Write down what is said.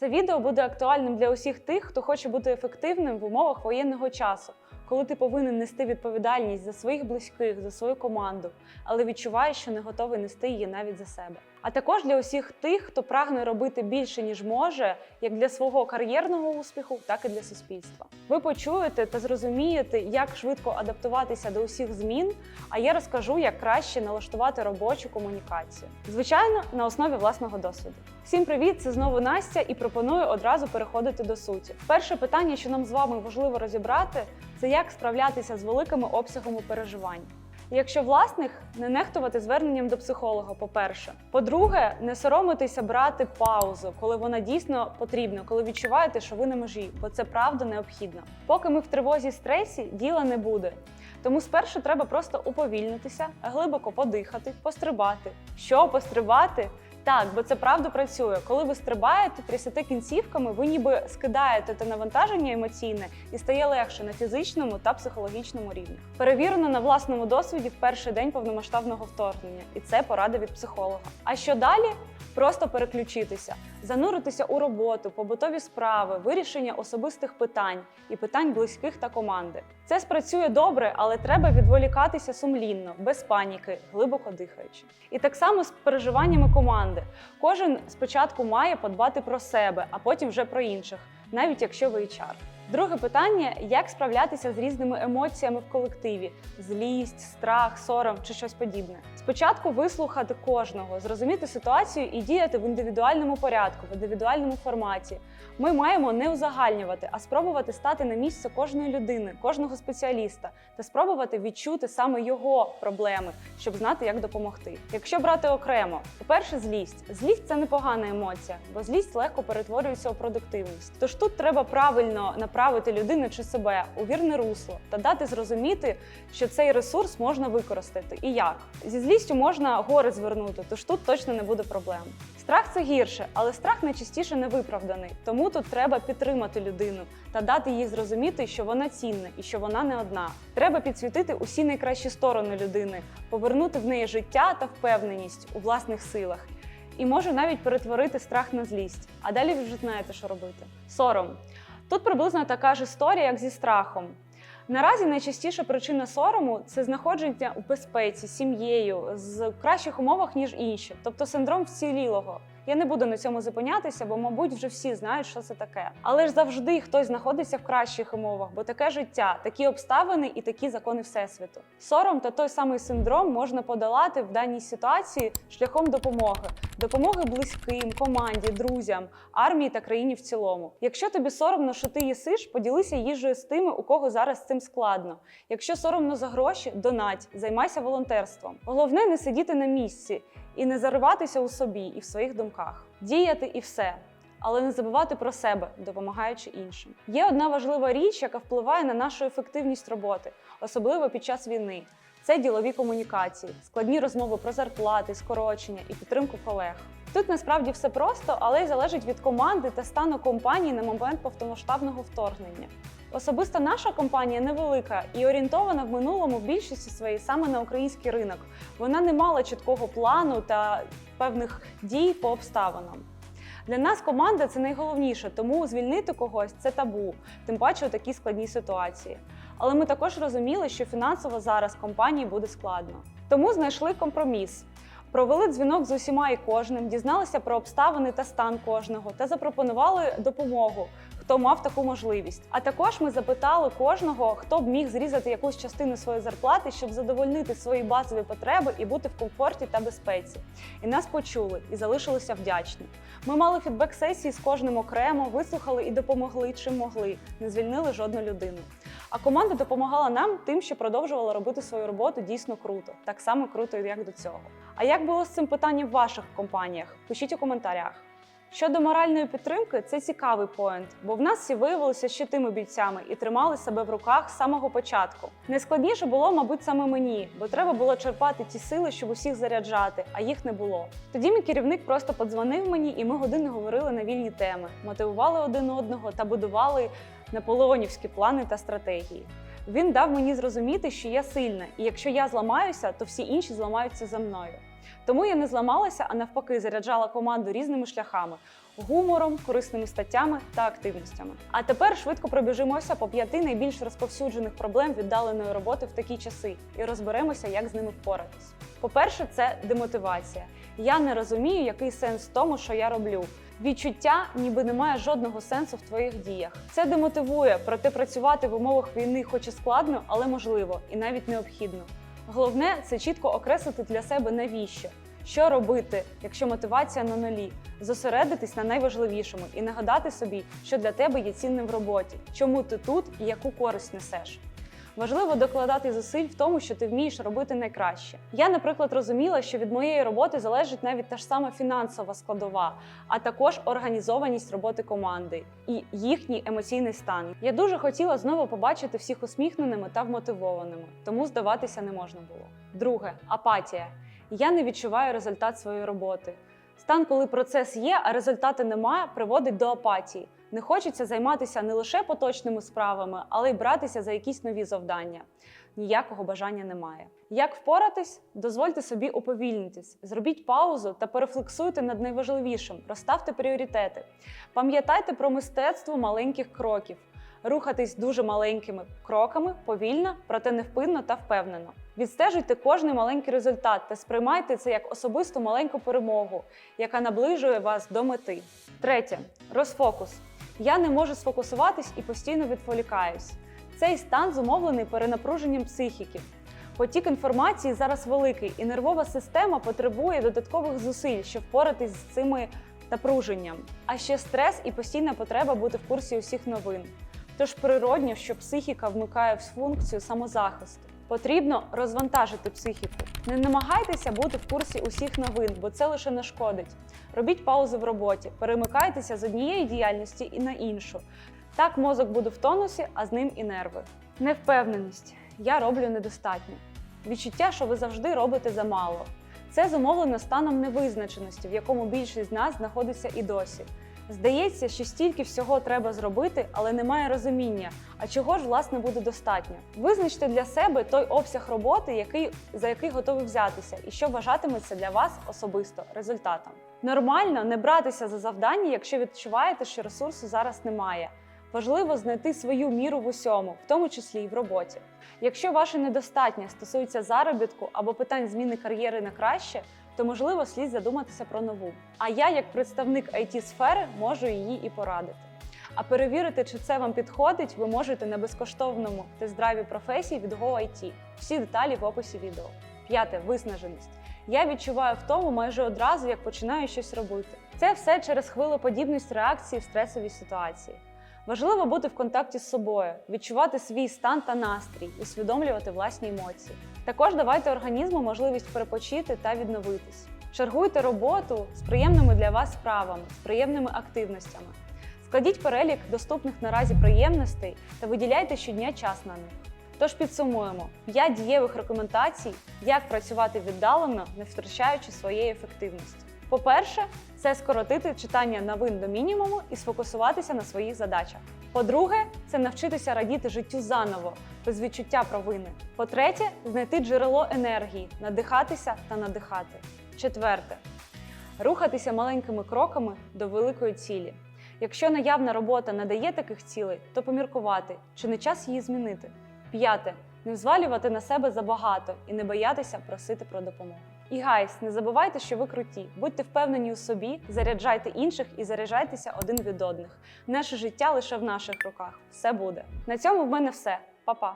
Це відео буде актуальним для усіх тих, хто хоче бути ефективним в умовах воєнного часу, коли ти повинен нести відповідальність за своїх близьких, за свою команду, але відчуваєш, що не готовий нести її навіть за себе. А також для усіх тих, хто прагне робити більше ніж може, як для свого кар'єрного успіху, так і для суспільства. Ви почуєте та зрозумієте, як швидко адаптуватися до усіх змін. А я розкажу, як краще налаштувати робочу комунікацію. Звичайно, на основі власного досвіду. Всім привіт! Це знову Настя, і пропоную одразу переходити до суті. Перше питання, що нам з вами важливо розібрати, це як справлятися з великими обсягами переживань. Якщо власних, не нехтувати зверненням до психолога, по-перше. По-друге, не соромитися брати паузу, коли вона дійсно потрібна, коли відчуваєте, що ви на межі, бо це правда необхідно. Поки ми в тривозі стресі, діла не буде. Тому спершу треба просто уповільнитися, глибоко подихати, пострибати. Що пострибати? Так, бо це правда працює. Коли ви стрибаєте, трясете кінцівками, ви ніби скидаєте те навантаження емоційне і стає легше на фізичному та психологічному рівні. Перевірено на власному досвіді в перший день повномасштабного вторгнення, і це порада від психолога. А що далі? Просто переключитися, зануритися у роботу, побутові справи, вирішення особистих питань і питань близьких та команди. Це спрацює добре, але треба відволікатися сумлінно, без паніки, глибоко дихаючи. І так само з переживаннями команди. Кожен спочатку має подбати про себе, а потім вже про інших, навіть якщо ви HR. Друге питання: як справлятися з різними емоціями в колективі: злість, страх, сором чи щось подібне. Спочатку вислухати кожного, зрозуміти ситуацію і діяти в індивідуальному порядку, в індивідуальному форматі. Ми маємо не узагальнювати, а спробувати стати на місце кожної людини, кожного спеціаліста та спробувати відчути саме його проблеми, щоб знати, як допомогти. Якщо брати окремо, по-перше, злість. Злість це непогана емоція, бо злість легко перетворюється у продуктивність. Тож тут треба правильно направити людину чи себе у вірне русло та дати зрозуміти, що цей ресурс можна використати і як. Зі злістю можна гори звернути, тож тут точно не буде проблем. Страх це гірше, але страх найчастіше не виправданий. Тому тут треба підтримати людину та дати їй зрозуміти, що вона цінна і що вона не одна. Треба підсвітити усі найкращі сторони людини, повернути в неї життя та впевненість у власних силах. І може навіть перетворити страх на злість. А далі ви вже знаєте, що робити. Сором. Тут приблизно така ж історія, як зі страхом. Наразі найчастіша причина сорому це знаходження у безпеці, сім'єю, з кращих умовах, ніж інші, тобто синдром вцілілого. Я не буду на цьому зупинятися, бо, мабуть, вже всі знають, що це таке. Але ж завжди хтось знаходиться в кращих умовах, бо таке життя, такі обставини і такі закони всесвіту. Сором та той самий синдром можна подолати в даній ситуації шляхом допомоги, допомоги близьким, команді, друзям, армії та країні в цілому. Якщо тобі соромно, що ти їсиш, поділися їжею з тими, у кого зараз з цим складно. Якщо соромно за гроші, донать, займайся волонтерством. Головне не сидіти на місці і не зариватися у собі і в своїх думках, діяти і все. Але не забувати про себе, допомагаючи іншим. Є одна важлива річ, яка впливає на нашу ефективність роботи, особливо під час війни. Це ділові комунікації, складні розмови про зарплати, скорочення і підтримку колег. Тут насправді все просто, але й залежить від команди та стану компанії на момент повномасштабного вторгнення. Особисто наша компанія невелика і орієнтована в минулому більшості своїй саме на український ринок. Вона не мала чіткого плану та певних дій по обставинам. Для нас команда це найголовніше, тому звільнити когось це табу, тим паче у такій складній ситуації. Але ми також розуміли, що фінансово зараз компанії буде складно. Тому знайшли компроміс. Провели дзвінок з усіма і кожним, дізналися про обставини та стан кожного та запропонували допомогу, хто мав таку можливість. А також ми запитали кожного, хто б міг зрізати якусь частину своєї зарплати, щоб задовольнити свої базові потреби і бути в комфорті та безпеці. І нас почули і залишилися вдячні. Ми мали фідбек сесії з кожним окремо, вислухали і допомогли чим могли, не звільнили жодну людину. А команда допомагала нам тим, що продовжувала робити свою роботу дійсно круто, так само круто, як до цього. А як було з цим питанням в ваших компаніях? Пишіть у коментарях. Щодо моральної підтримки, це цікавий поінт, бо в нас всі виявилися ще тими бійцями і тримали себе в руках з самого початку. Найскладніше було, мабуть, саме мені, бо треба було черпати ті сили, щоб усіх заряджати, а їх не було. Тоді мій керівник просто подзвонив мені, і ми години говорили на вільні теми, мотивували один одного та будували наполеонівські плани та стратегії. Він дав мені зрозуміти, що я сильна, і якщо я зламаюся, то всі інші зламаються за мною. Тому я не зламалася, а навпаки, заряджала команду різними шляхами. гумором, корисними статтями та активностями. А тепер швидко пробіжимося по п'яти найбільш розповсюджених проблем віддаленої роботи в такі часи і розберемося, як з ними впоратись. По-перше, це демотивація. Я не розумію, який сенс в тому, що я роблю. Відчуття, ніби немає жодного сенсу в твоїх діях. Це демотивує, проте працювати в умовах війни, хоч і складно, але можливо і навіть необхідно. Головне це чітко окреслити для себе навіщо. Що робити, якщо мотивація на нулі? Зосередитись на найважливішому і нагадати собі, що для тебе є цінним в роботі, чому ти тут і яку користь несеш. Важливо докладати зусиль в тому, що ти вмієш робити найкраще. Я, наприклад, розуміла, що від моєї роботи залежить навіть та ж сама фінансова складова, а також організованість роботи команди і їхній емоційний стан. Я дуже хотіла знову побачити всіх усміхненими та вмотивованими, тому здаватися не можна було. Друге апатія. Я не відчуваю результат своєї роботи. Стан, коли процес є, а результати немає, приводить до апатії. Не хочеться займатися не лише поточними справами, але й братися за якісь нові завдання. Ніякого бажання немає. Як впоратись? Дозвольте собі уповільнитись, зробіть паузу та перефлексуйте над найважливішим, розставте пріоритети. Пам'ятайте про мистецтво маленьких кроків, рухатись дуже маленькими кроками, повільно, проте невпинно та впевнено. Відстежуйте кожний маленький результат та сприймайте це як особисту маленьку перемогу, яка наближує вас до мети. Третє розфокус. Я не можу сфокусуватись і постійно відволікаюсь. Цей стан зумовлений перенапруженням психіки. Потік інформації зараз великий, і нервова система потребує додаткових зусиль, щоб впоратись з цими напруженням. А ще стрес і постійна потреба бути в курсі усіх новин. Тож природньо, що психіка вмикає в функцію самозахисту. Потрібно розвантажити психіку. Не намагайтеся бути в курсі усіх новин, бо це лише нашкодить. Робіть паузи в роботі, перемикайтеся з однієї діяльності і на іншу. Так мозок буде в тонусі, а з ним і нерви. Невпевненість. Я роблю недостатньо. Відчуття, що ви завжди робите замало. Це зумовлено станом невизначеності, в якому більшість з нас знаходиться і досі. Здається, що стільки всього треба зробити, але немає розуміння, а чого ж власне буде достатньо. Визначте для себе той обсяг роботи, який, за який готові взятися, і що вважатиметься для вас особисто результатом. Нормально не братися за завдання, якщо відчуваєте, що ресурсу зараз немає. Важливо знайти свою міру в усьому, в тому числі і в роботі. Якщо ваше недостатнє стосується заробітку або питань зміни кар'єри на краще, то можливо слід задуматися про нову. А я, як представник it сфери можу її і порадити. А перевірити, чи це вам підходить, ви можете на безкоштовному тест-драйві професії від GoIT. Всі деталі в описі відео. П'яте виснаженість. Я відчуваю втому майже одразу, як починаю щось робити. Це все через хвилеподібність реакції в стресовій ситуації. Важливо бути в контакті з собою, відчувати свій стан та настрій, усвідомлювати власні емоції. Також давайте організму можливість перепочити та відновитись. Чергуйте роботу з приємними для вас справами, з приємними активностями. Складіть перелік доступних наразі приємностей та виділяйте щодня час на них. Тож підсумуємо 5 дієвих рекомендацій, як працювати віддалено, не втрачаючи своєї ефективності. По-перше, це скоротити читання новин до мінімуму і сфокусуватися на своїх задачах. По-друге, це навчитися радіти життю заново, без відчуття провини. По-третє, знайти джерело енергії, надихатися та надихати. Четверте рухатися маленькими кроками до великої цілі. Якщо наявна робота не дає таких цілей, то поміркувати, чи не час її змінити. П'яте не взвалювати на себе забагато і не боятися просити про допомогу. І гайс, не забувайте, що ви круті. Будьте впевнені у собі, заряджайте інших і заряджайтеся один від одних. Наше життя лише в наших руках. Все буде. На цьому в мене все. Па-па!